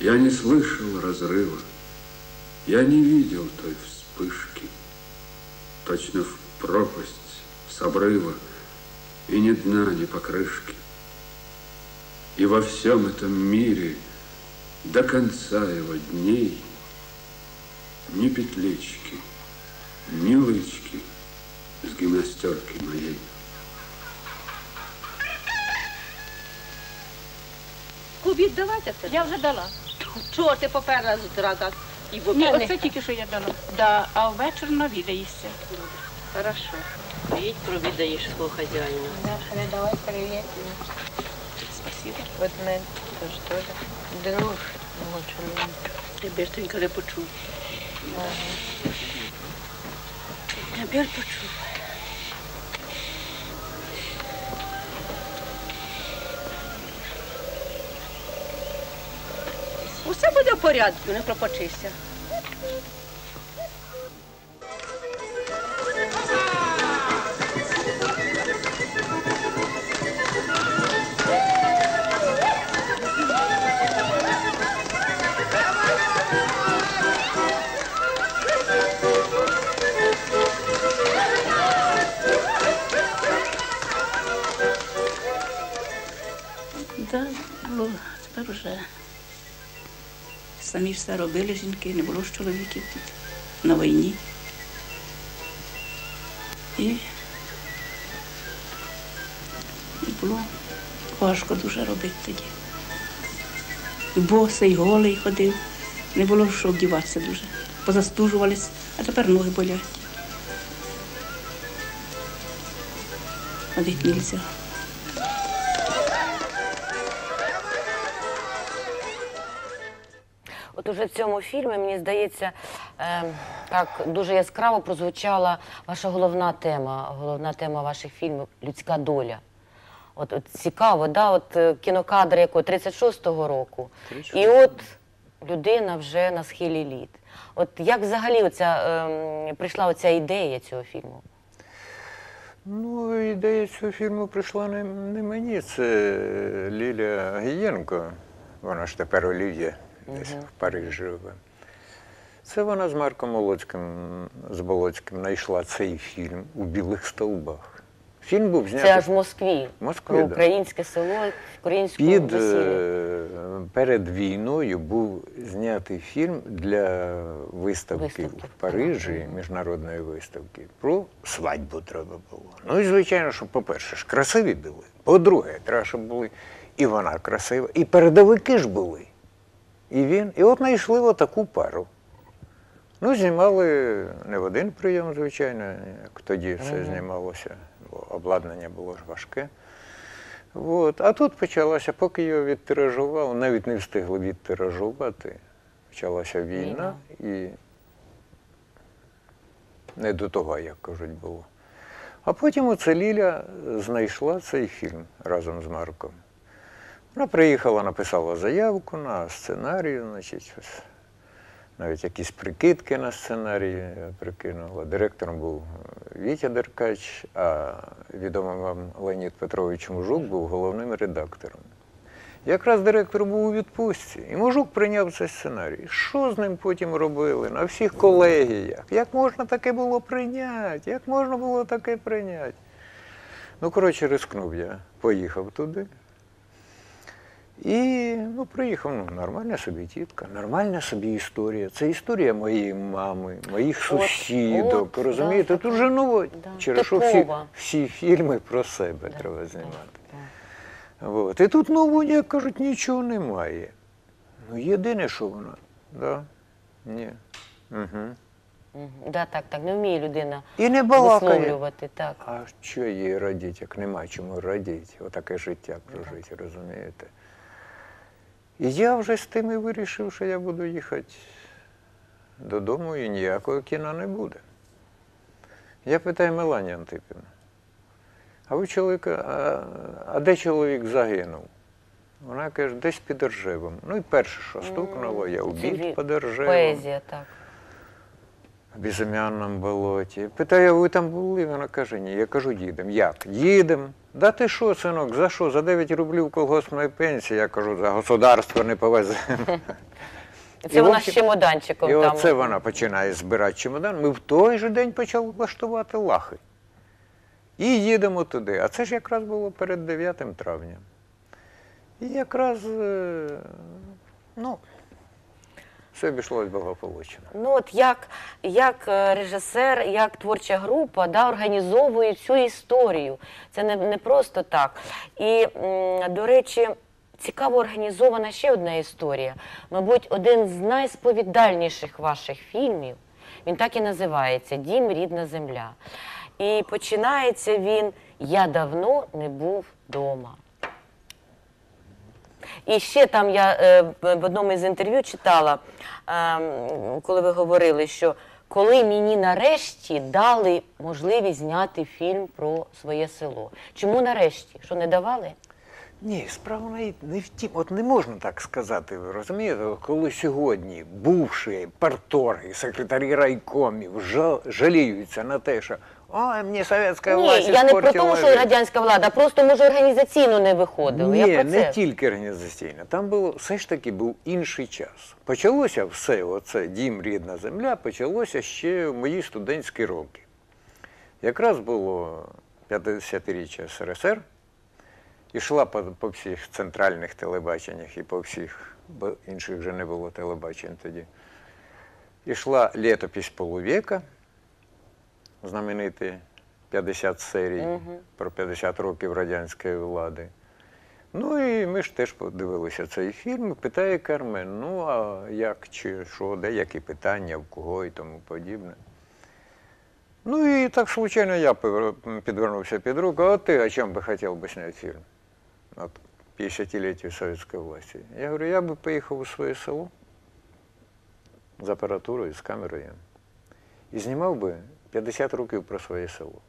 Я не слышал разрыва, я не видел той вспышки. Точно в пропасть с обрыва, и ни дна, ни покрышки. И во всем этом мире до конца его дней ни петлички, ни лычки с гимнастерки моей. Давайте це. Я вже дала. Чого ти поперла зразу і в Ні, обід? оце тільки що я дала. Да, а ввечері навідаєшся. Хорошо. Приїдь, провідаєш свого хазяїна. Да, передавай привет. Спасибо. Вот мен тоже тоже. Друг мого чоловіка. Ти бистренько не почув. Тепер почув. Порядку, не пропочися. Да, було. Тепер вже самі все робили жінки, не було ж чоловіків тут на війні. І, і було важко дуже робити тоді. І босий, голий ходив. Не було що вдіватися дуже. Позастужувались, а тепер ноги болять. Ходити нельзя. Уже в цьому фільмі, мені здається, е, так дуже яскраво прозвучала ваша головна тема, головна тема ваших фільмів людська доля. От, от цікаво, да? от е, кінокадр якого 36-го року, і от людина вже на схилі літ. От як взагалі оця, ем, прийшла оця ідея цього фільму? Ну, ідея цього фільму прийшла не, не мені, це Лілія Гієнко. Вона ж тепер Олів'є десь в Парижі живе. Це вона з Марком Молоцьким, з Болоцьким знайшла цей фільм у білих стовбах. Фільм був знятий Це аж в Москві, Москві, про да. українське село, українському під весіллі. е, перед війною був знятий фільм для виставки, Виставки. в Парижі, міжнародної виставки. Про свадьбу треба було. Ну і звичайно, що, по-перше, ж красиві були. По-друге, треба, щоб були і вона красива, і передовики ж були. І він. І от знайшли отаку пару. Ну, знімали не в один прийом, звичайно, як тоді все знімалося, бо обладнання було ж важке. От. А тут почалося, поки його відтиражував, навіть не встигли відтиражувати. Почалася війна і не до того, як кажуть, було. А потім оце Ліля знайшла цей фільм разом з Марком. Вона приїхала, написала заявку на сценарій, значить, ось навіть якісь прикидки на сценарій прикинула. Директором був Вітя Деркач, а відомий вам Леонід Петрович Мужук був головним редактором. Якраз директор був у відпустці, і Мужук прийняв цей сценарій. Що з ним потім робили на всіх колегіях? Як можна таке було прийняти? Як можна було таке прийняти? Ну, коротше, рискнув я, поїхав туди. І ну, приїхав, ну, нормальна собі тітка, нормальна собі історія. Це історія моєї мами, моїх сусідок. от, розумієте? да, Тут вже ну, да. через що всі, Типова. всі фільми про себе треба знімати. От. І тут нового, як кажуть, нічого немає. Ну, єдине, що вона. Да? Ні. Угу. Мгм. Да, так, так, не вміє людина І не балакає. висловлювати. Так. А що їй радіти, як нема чому радіти? Отаке життя прожити, розумієте? І я вже з тими вирішив, що я буду їхати додому і ніякого кіна не буде. Я питаю Мелані Антипівна, а ви чоловіка, а, а де чоловік загинув? Вона каже, десь під Ржевом. Ну і перше, що стукнуло, я Це убіт під Ржевом. Поезія, так. В безім'янному болоті. Питаю, ви там були? Вона каже, ні. Я кажу, їдемо. Як? Їдемо. Да ти що, синок, за що? За 9 рублів колгоспної пенсії, я кажу, за государство не повезе. Це І, вона общем, з чемоданчиком І там. оце вона починає збирати чемодан. Ми в той же день почали влаштувати лахи. І їдемо туди. А це ж якраз було перед 9 травня. І якраз, е, все обійшлось благополучно. Ну от як, як е, режисер, як творча група да, організовує цю історію. Це не, не просто так. І, до речі, цікаво організована ще одна історія. Мабуть, один з найсповідальніших ваших фільмів. Він так і називається Дім, рідна земля. І починається він Я давно не був вдома. І ще там я е, в одному із інтерв'ю читала, е, коли ви говорили, що коли мені нарешті дали можливість зняти фільм про своє село. Чому нарешті? Що не давали? Ні, справа не, не в тім. От не можна так сказати, ви розумієте, коли сьогодні бувші парторги, секретарі райкомів жа- жаліються на те, що ой, мені совєтська Ні, власть я не про те, що радянська влада, просто може організаційно не виходило. Ні, я про не тільки організаційно. Там було все ж таки був інший час. Почалося все, оце дім, рідна земля, почалося ще в мої студентські роки. Якраз було 50-річчя СРСР, ішла по, по всіх центральних телебаченнях і по всіх, бо інших вже не було телебачень тоді. Ішла літопись полувека, знаменитий 50 серій про 50 років радянської влади. Ну і ми ж теж подивилися цей фільм. Питає Кармен, ну а як чи що, де які питання, в кого і тому подібне. Ну і так случайно я підвернувся під руку, а ти о чому би хотів би зняти фільм? От 50-ліття совєтської власті. Я говорю, я би поїхав у своє село з апаратурою, з камерою і знімав би 50 років про своє село.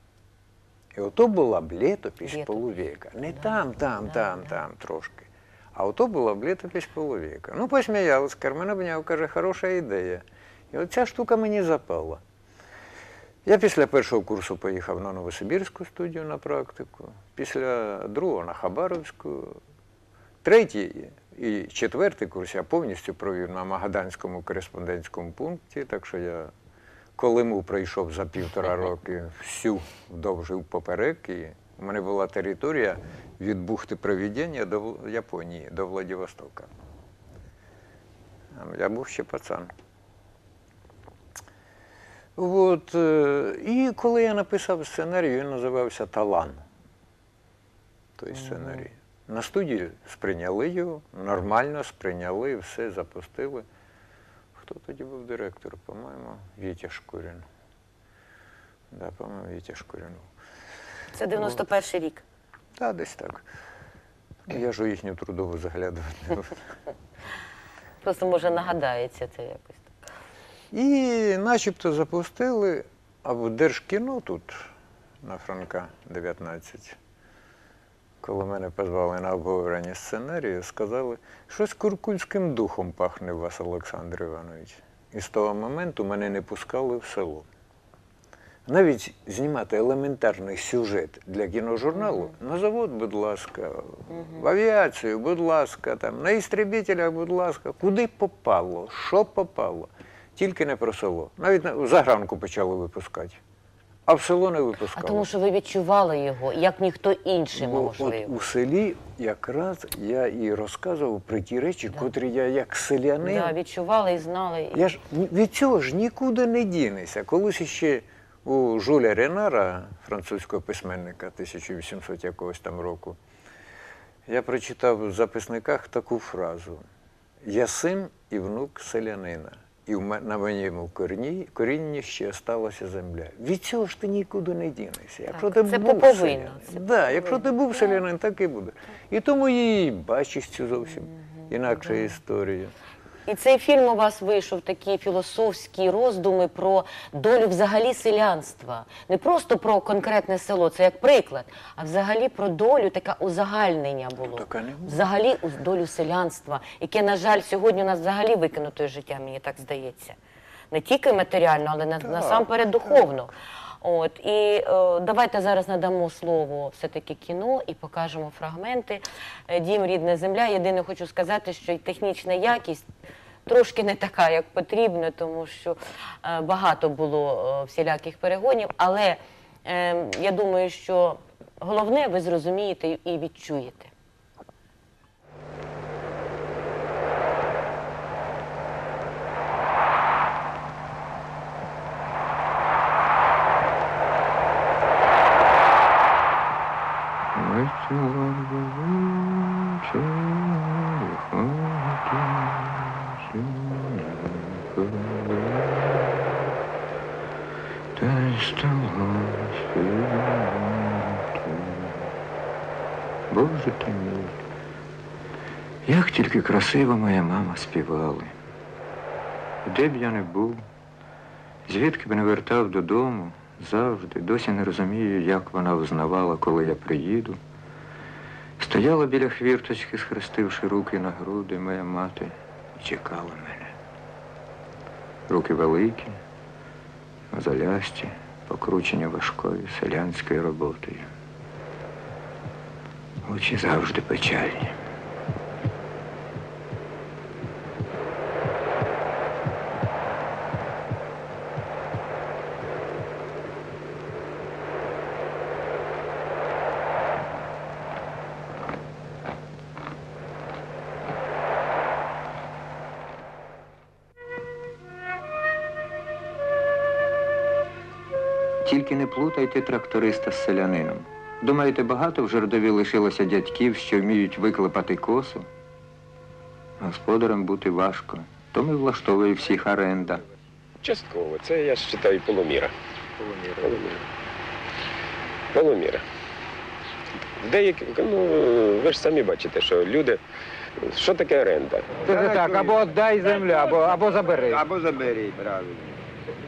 І ото була б літопись полувека. Не там, там, там, там трошки. А ото була б літопись полувека. Ну, посміялась, Кармен обняв, каже, хороша ідея. І оця штука мені запала. Я після першого курсу поїхав на Новосибірську студію на практику, після другого на Хабаровську. Третій і четвертий курс я повністю провів на Магаданському кореспондентському пункті, так що я Колиму пройшов за півтора роки всю вдовж і поперек. І у мене була територія від бухти Провідіння до Японії, до Владивостока. Я був ще пацан. От, е, і коли я написав сценарій, він називався Талан. Той сценарій. На студії сприйняли його, нормально сприйняли, все запустили. Хто тоді був директор? По-моєму, Вітя Шкурін. Да, по-моєму, Вітя Шкурін. Це 91 рік. Та десь так. Я ж у їхню трудову заглядувати. не буду. Просто може нагадається це якось. так. І начебто запустили, а в Держкіно тут, на Франка 19, коли мене позвали на обговорення сценарію, сказали, щось куркульським духом пахне вас, Олександр Іванович. І з того моменту мене не пускали в село. Навіть знімати елементарний сюжет для кіножурналу на завод, будь ласка, в авіацію, будь ласка, там, на істребітелях, будь ласка, куди попало, що попало. Тільки не про село. Навіть загранку почали випускати, а в село не А тому, що ви відчували його, як ніхто інший, Бо от у селі якраз я і розказував про ті речі, котрі я як селянин. Да, відчували і знали. Я ж від цього ж нікуди не дінешся. Колись ще у Жуля Ренара, французького письменника 1800 якогось там року, я прочитав в записниках таку фразу: Я син і внук селянина. І на моєму корні, корінні ще сталася земля. Від цього ж ти нікуди не дінешся. Якщо ти це був поповинно, селянин, це да, якщо ти був селянин, так і буде. І тому її бачиш цю зовсім інакша історія. І цей фільм у вас вийшов такі філософські роздуми про долю взагалі селянства. Не просто про конкретне село, це як приклад, а взагалі про долю, таке узагальнення було. Взагалі у- долю селянства, яке, на жаль, сьогодні у нас взагалі викинуто з життя, мені так здається. не тільки матеріально, але на, насамперед духовно. От і е, давайте зараз надамо слово все-таки кіно і покажемо фрагменти. Е, Дім рідна земля. Єдине хочу сказати, що технічна якість трошки не така, як потрібно, тому що е, багато було е, всіляких перегонів. Але е, я думаю, що головне ви зрозумієте і відчуєте. Боже як тільки красиво моя мама співала. Де б я не був, звідки б не вертав додому, завжди, досі не розумію, як вона взнавала, коли я приїду. Стояла біля хвірточки, схрестивши руки на груди, моя мати і чекала мене. Руки великі, залясті, покручені важкою селянською роботою. Очі завжди печальні. Тільки не плутайте тракториста з селянином. Думаєте, багато в Жордові лишилося дядьків, що вміють виклепати косу? Господарем бути важко, тому й влаштовує всіх оренда. Частково. Це я ж вважаю полуміра. Полуміра. Полуміра. Деякі, ну, ви ж самі бачите, що люди. Що таке оренда? Це не так, або віддай землю, або, або забери. Або забери, правильно.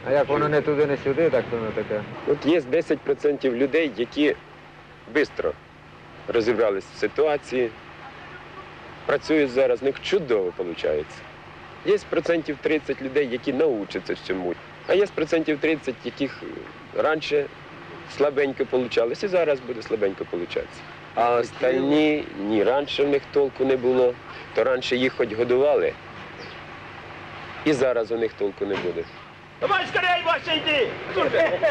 А як воно не туди, не сюди, так воно таке. От є 10% людей, які швидко розібрались в ситуації, працюють зараз, в них чудово виходить. Є процентів 30 людей, які научаться всьому. А є процентів 30, яких раніше слабенько получалось, і зараз буде слабенько получатися. А остальні ні, раніше в них толку не було, то раніше їх хоч годували, і зараз у них толку не буде. Давай скорей, Вася, йди!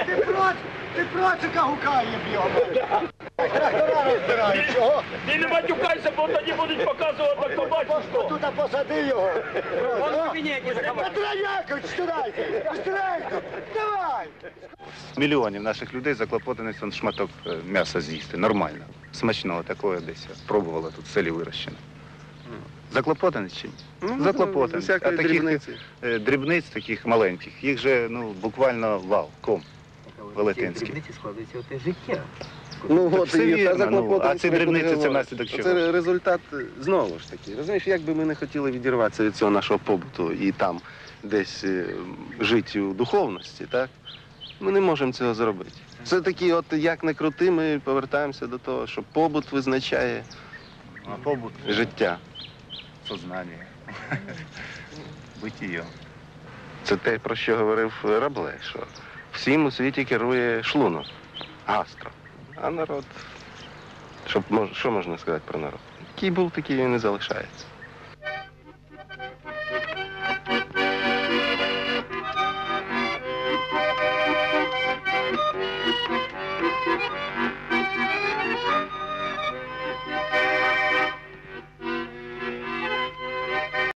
Ти проч, ти процика гукає б'ємо. Трактора розбирає, чого? Ти не матюкайся, бо тоді будуть показувати, як побачиш. Тут посади його. Петро Якович, стирайте! Стирайте! Давай! Мільйонів наших людей заклопотаний сон шматок е, м'яса з'їсти. Нормально. Смачного такого десь. Пробувала тут в селі вирощено. Заклопотаний чи ні? Ну, Заклопотаний. А таких е, дрібниць, таких маленьких, їх же ну, буквально вал, ком велетенський. складається оте життя. Ну от Все і вірно, ну, а ці дрібниці це наслідок чого? Це результат знову ж таки. Розумієш, як би ми не хотіли відірватися від цього нашого побуту і там десь е, жити у духовності, так? Ми не можемо цього зробити. Це такі, от як не крути, ми повертаємося до того, що побут визначає А побут, життя. Сознання, битіє. Це те, про що говорив Рабле, що всім у світі керує шлунок, гастро. А народ, що, мож- що можна сказати про народ? Який був, такий він і залишається.